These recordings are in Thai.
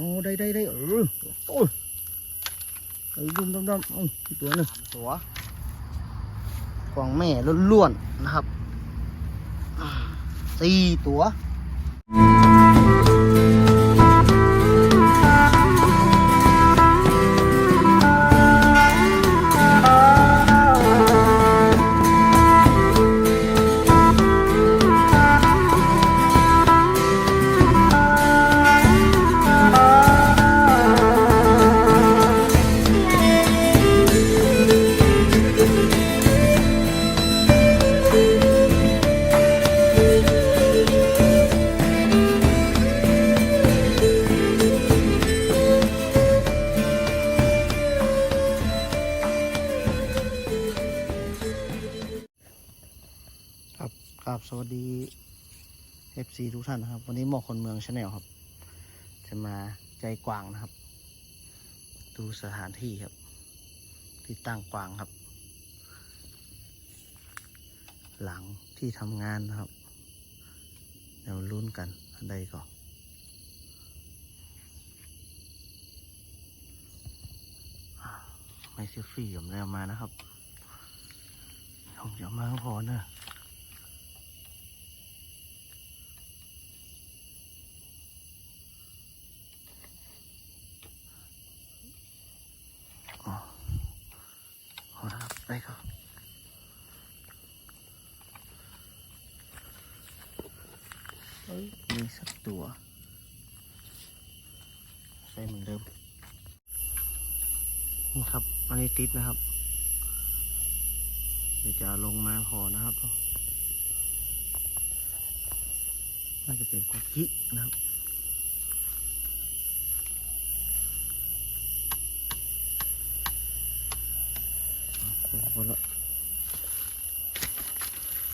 เอาได้ได้ได้เออโอ้ยไอ้ดุมดำดำเอาตัวหนึ่งตัวกวางแม่ล้วนๆนะครับสี่ตัว สวัสดี FC ทุกท่านนะครับ วันนี้หมอกคนเมืองชาแนลครับ จะมาใจกวางนะครับ ดูสถานที่ครับ ที่ตั้งกวางครับ หลังที่ทำงานนะครับเดี๋ยวลุ้นกันอันใดก่อนไม่เซลฟี่ผมแล้วมานะครับผมจะเอามาพอเนอะ อ๋อเอาละครับไปครับเฮ้ยมีสัก ตัวใส่เหมือนเดิมนี่ครับ อันนี้ติดนะครับ เดี๋ยวจะลงมาพอนะครับน่าจะเป็นกวากินะครับพอละ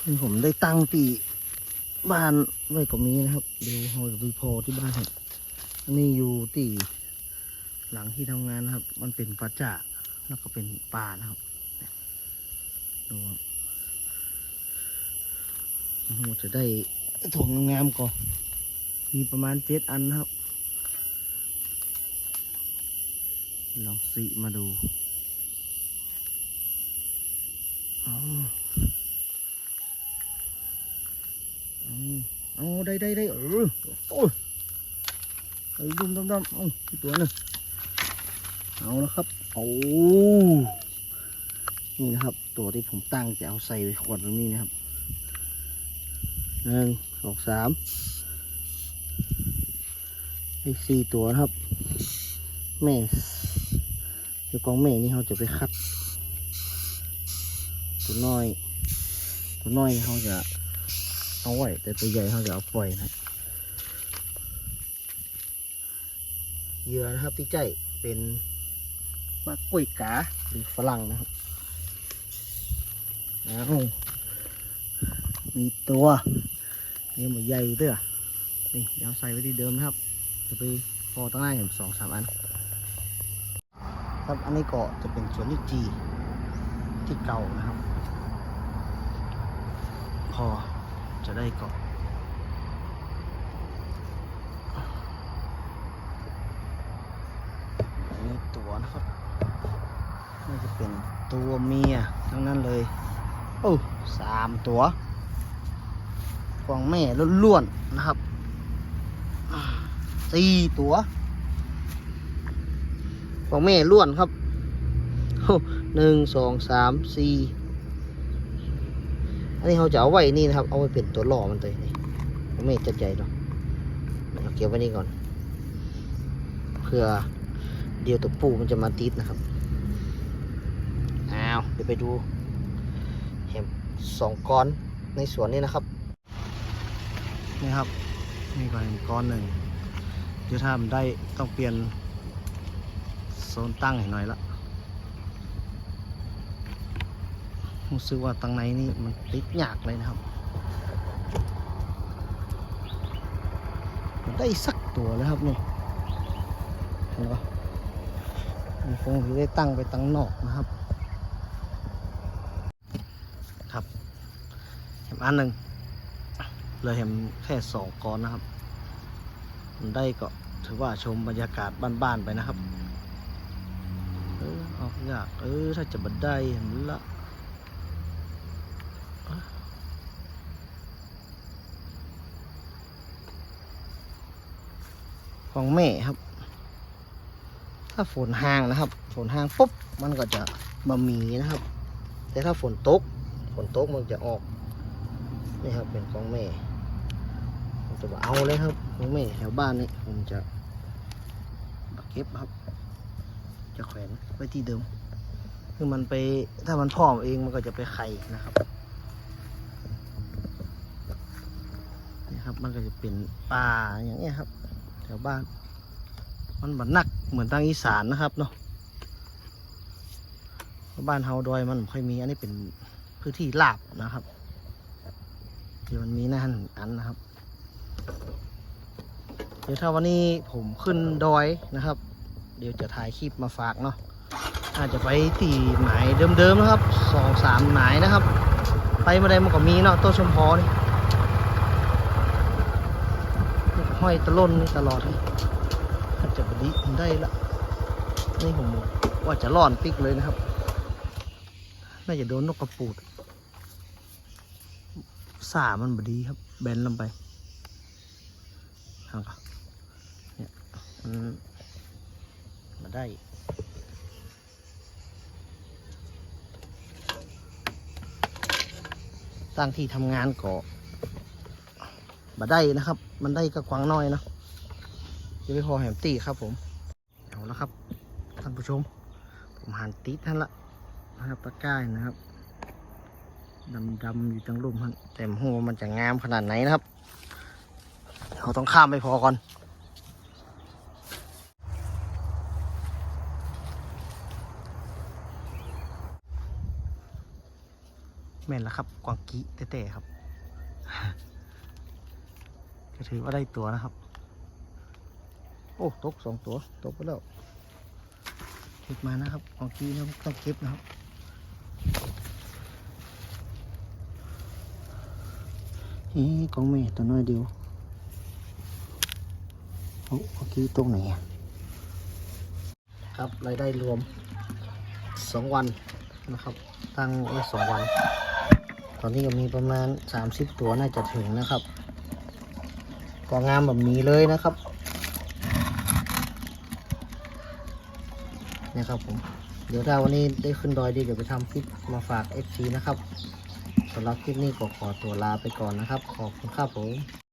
นี่ผมได้ตั้งตี บ้านไว้ก็มีนะครับเดี๋ยวเราจะไปพอที่บ้านครับอันนี้อยู่ตีหลังที่ทำงานนะครับ มันเป็นป่าจ่าแล้วก็เป็นป่านะครับดูครับโอ้จะได้ถ่วงงามๆก่อนมีประมาณเจ็ดอันนะครับ ลองสิมาดูอาเอา เอาได้ได้ได้เออโอ้ยไอ้ดุมดำดำเอาตัวนึงเอาแล้วครับโอ้นี่นะครับ ตัวที่ผมตั้งจะเอาใส่ไปขวดตรงนี้นะครับหนึ่งสองสามไอ้สี่ตัวนะครับแม่เดี๋ยวกองแม่นี่เขาจะไปคัด ตัวน้อย ตัวน้อยเขาจะ เอาไว้แต่ตัวใหญ่เขาจะเอาปล่อยนะเหยื่อนะครับที่ใจเป็นมะกล้ยกาหรือฝรั่งนะครับเอามีตัวนี่มันใหญ่เด้อนี่เดี๋ยวใส่ไว้ที่เดิมนะครับ จะไปพอตั้งหน้าอย่างสองสามอัน ครับอันนี้ก็จะเป็นสวนลิจีที่เก่านะครับ พอ จะได้เกาะอันนี้ตัวนะครับน่าจะเป็นตัวเมียทั้งนั้นเลย โอ้สามตัวกวางแม่ล้วนๆนะครับสี่ตัวกวางแม่ล้วนครับโอ้หนึ่งสองสามสี่ นนี้เขาจะเอาไว้นี่นะครับ เอาไว้เป็นตัวล่อมันเลยนี่ไม่จัดใหญ่หรอกเอาเก็บไว้นี่ก่อน เพื่อเดี๋ยวตัวปูมันจะมาติดนะครับอ้าวเดี๋ยวไปดูเห็นสองก้อนในสวนนี้นะครับ นี่ครับนี่ก็เห็นก้อนหนึ่งเดี๋ยวถ้ามันได้ต้องเปลี่ยนโซนตั้งให้หน่อยละ รู้สึกว่าตังในนี่มันติดยากเลยนะครับ ได้สักตัวแล้วครับนี่เห็นปะมันคงจะได้ตั้งไปตั้งนอกนะครับ ครับเห็นอันหนึ่งเลยเห็นแค่สองก้อนนะครับ มันได้ก็ถือว่าชมบรรยากาศบ้านๆไปนะครับ เออออกยาก เออ ถ้าจะบันไดเห็นละ ของแม่ครับ ถ้าฝนห่างนะครับ ฝนห่างปุ๊บมันก็จะบะหมี่นะครับ แต่ถ้าฝนตก ฝนตกมันจะออก นี่ครับเป็นของแม่ผมจะเอาเลยครับของแม่แถวบ้านนี่ผมจะเก็บครับ จะแขวนไว้ที่เดิม คือมันไปถ้ามันพร้อมเองมันก็จะไปไข่นะครับนี่ครับมันก็จะเป็นป่าอย่างเงี้ยครับ แถวบ้าน มันบันนักเหมือนทางอีสานนะครับเนาะบ้านเฮาดอยมันค่อยมีอันนี้เป็นพื้นที่ลาบนะครับเดี๋ยวมันมีนั่นอันนะครับ เดี๋ยวถ้าวันนี้ผมขึ้นดอยนะครับ เดี๋ยวจะถ่ายคลิปมาฝากเนาะอาจจะไปตีหมายเดิมๆนะครับสองสามหมายนะครับ ไปเมื่อใดมันก็มีเนาะต้นชมพอนี่นี่ก็ ห้อยตะล่นนี่ตลอดเลยอาจะบดีได้ละนี่ผมว่าจะร่อนปิกเลยนะครับ น่าจะโดนนกกระปูดสามันบดีครับแบนลงไปทางก็เนี่ยมันมาได้ตั้งที่ทำงานก็ มาได้นะครับ มันได้ก็กวางน้อยนะจะไปพอแหมตีครับผมเอาละครับท่านผู้ชม ผมหันติดท่านละนะครับตะก้ายนะครับดำๆอยู่จังลุ่มท่านแต่มหัวมันจะงามขนาดไหนนะครับเราต้องข้ามไปพอก่อนแม่นแล้วครับกวางกี้เต้ๆครับ ก็ถือว่าได้ตัวนะครับ โอ้ตกสองตัวตกไปแล้วเก็บมานะครับกวางกี้นะต้องเก็บนะครับนี่กองแม่ตัวน้อยเดียวโอ้กวางกี้ตรงไหนครับรายได้รวมสองวันนะครับ ตั้งไว้สองวัน ตอนนี้ก็มีประมาณ30ตัวน่าจะถึงนะครับ ก็งามแบบนี้เลยนะครับเนี่ยครับผม เดี๋ยวถ้าวันนี้ได้ขึ้นดอยดีเดี๋ยวไปทำคลิปมาฝาก FC นะครับสำหรับคลิปนี้ก็ขอตัวลาไปก่อนนะครับ ขอบคุณครับผม